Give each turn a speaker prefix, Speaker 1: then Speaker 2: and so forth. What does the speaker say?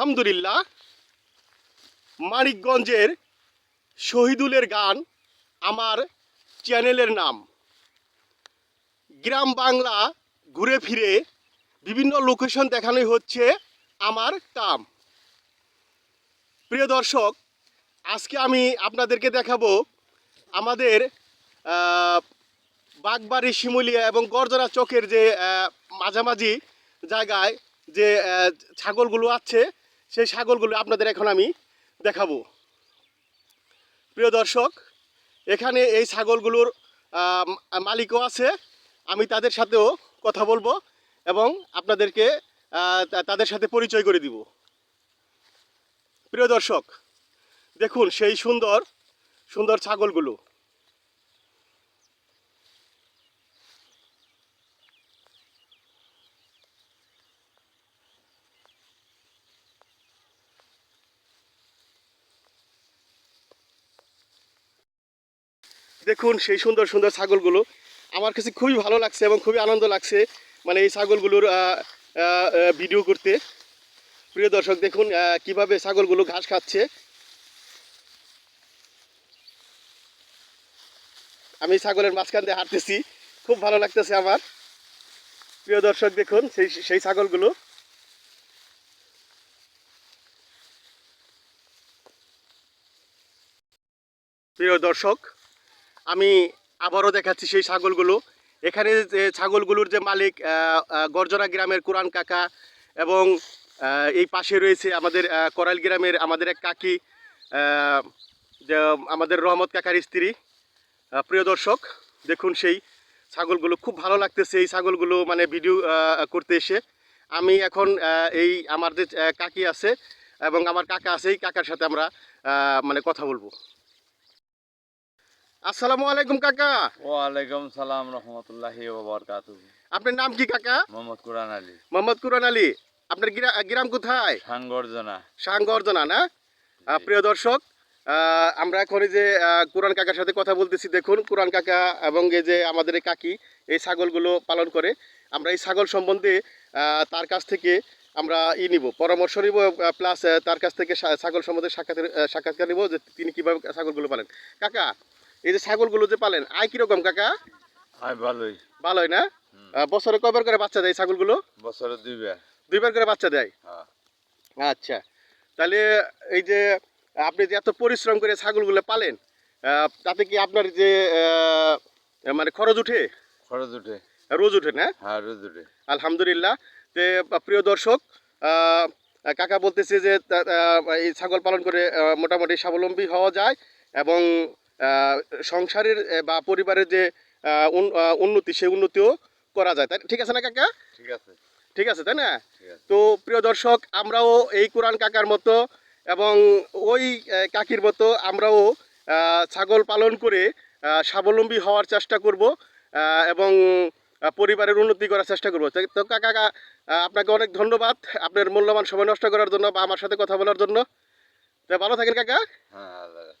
Speaker 1: আলহামদুলিল্লাহ, মানিকগঞ্জের শহীদুলের গান আমার চ্যানেলের নাম। গ্রাম বাংলা ঘুরে ফিরে বিভিন্ন লোকেশন দেখানোই হচ্ছে আমার কাম প্রিয় দর্শক, আজকে আমি আপনাদেরকে দেখাবো আমাদের বাগবাড়ি, শিমুলিয়া এবং গর্জনা চকের যে মাঝামাঝি জায়গায় যে ছাগলগুলো আছে সেই ছাগলগুলো আপনাদের এখন আমি দেখাবো। প্রিয় দর্শক, এখানে এই ছাগলগুলোর মালিকও আছে। আমি তাদের সাথেও কথা বলব এবং আপনাদেরকে তাদের সাথে পরিচয় করে দিব। প্রিয় দর্শক, দেখুন সেই সুন্দর সুন্দর ছাগলগুলো। দেখুন সেই সুন্দর সুন্দর ছাগলগুলো। আমার কাছে খুবই ভালো লাগছে এবং খুবই আনন্দ লাগছে মানে এই ছাগলগুলোর ভিডিও করতে। প্রিয় দর্শক, দেখুন কীভাবে ছাগলগুলো ঘাস খাচ্ছে। আমি ছাগলের মাঝখান দিয়ে হাঁটতেছি, খুব ভালো লাগতেছে আমার। প্রিয় দর্শক, দেখুন, সেই সেই ছাগলগুলো। প্রিয় দর্শক আমি আবারও দেখাচ্ছি সেই ছাগলগুলো। এখানে যে ছাগলগুলোর যে মালিক গর্জনা গ্রামের কোরআন কাকা এবং এই পাশে রয়েছে আমাদের আহ, করাইল গ্রামের আমাদের এক কাকি যে আমাদের রহমত কাকার স্ত্রী। প্রিয় দর্শক দেখুন সেই ছাগলগুলো। খুব ভালো লাগতেছে এই ছাগলগুলো মানে ভিডিও করতে এসে। আমি এখন এই আমার যে কাকি আছে এবং আমার কাকা আছে এই কাকার সাথে আমরা মানে কথা বলব। আসসালামু আলাইকুম কাকা।
Speaker 2: ওয়ালাইকুম সালাম রহমতুল্লাহি ওবরকাত
Speaker 1: আপনার নাম কি কাকা?
Speaker 2: মোহাম্মদ কুরআন আলী।
Speaker 1: মোহাম্মদ কুরআন আলী। আপনার গ্রাম কোথায়?
Speaker 2: সাংগর্জনা।
Speaker 1: সাংগর্জনা না? প্রিয় দর্শক আমরা এখন যে কুরআন কাকার সাথে কথা বলতেছি দেখুন কুরআন কাকা এবং এই যে আমাদের এই কাকি এই ছাগলগুলো পালন করে আমরা এই ছাগল সম্বন্ধে তার কাছ থেকে আমরা ই নিব পরামর্শ নিব প্লাস তার কাছ থেকে ছাগল সম্বন্ধে আহ, সাক্ষাৎকার নিব যে তিনি কীভাবে ছাগলগুলো পালেন। কাকা এই যে ছাগলগুলো যে পালেন আয় কীরকম কাকা?
Speaker 2: আই ভালোই।
Speaker 1: ভালোই না? বছরে কবার করে বাচ্চা দেয় ছাগলগুলো?
Speaker 2: বছরে দুইবার।
Speaker 1: দুইবার করে বাচ্চা দেয়?
Speaker 2: হ্যাঁ।
Speaker 1: আচ্ছা। তাহলে এই যে আপনি যে এত পরিশ্রম করে ছাগলগুলো পালেন তাতে কি আপনার যে মানে খরচ উঠে?
Speaker 2: খরচ উঠে।
Speaker 1: রোজ উঠে না?
Speaker 2: হ্যাঁ রোজ উঠে।
Speaker 1: আলহামদুলিল্লাহ। যে প্রিয় দর্শক কাকা বলতেছে যে এই ছাগল পালন করে মোটামুটি স্বাবলম্বী হওয়া যায় এবং সংসারের বা পরিবারের যে উন- উন্নতি সেই উন্নতিও করা যায়। তাই ঠিক আছে না কাকা?
Speaker 2: ঠিক আছে।
Speaker 1: ঠিক আছে তাই না? তো প্রিয় দর্শক আমরাও এই কোরআন কাকার মতো এবং ওই কাকির মতো আমরাও ছাগল পালন করে স্বাবলম্বী হওয়ার চেষ্টা করব এবং পরিবারের উন্নতি করার চেষ্টা করব। তো- কাকা আপনাকে অনেক ধন্যবাদ আপনার মূল্যবান সময় নষ্ট করার জন্য বা আমার সাথে কথা বলার জন্য। তো ভালো থাকেন কাকা।
Speaker 2: হ্যাঁ।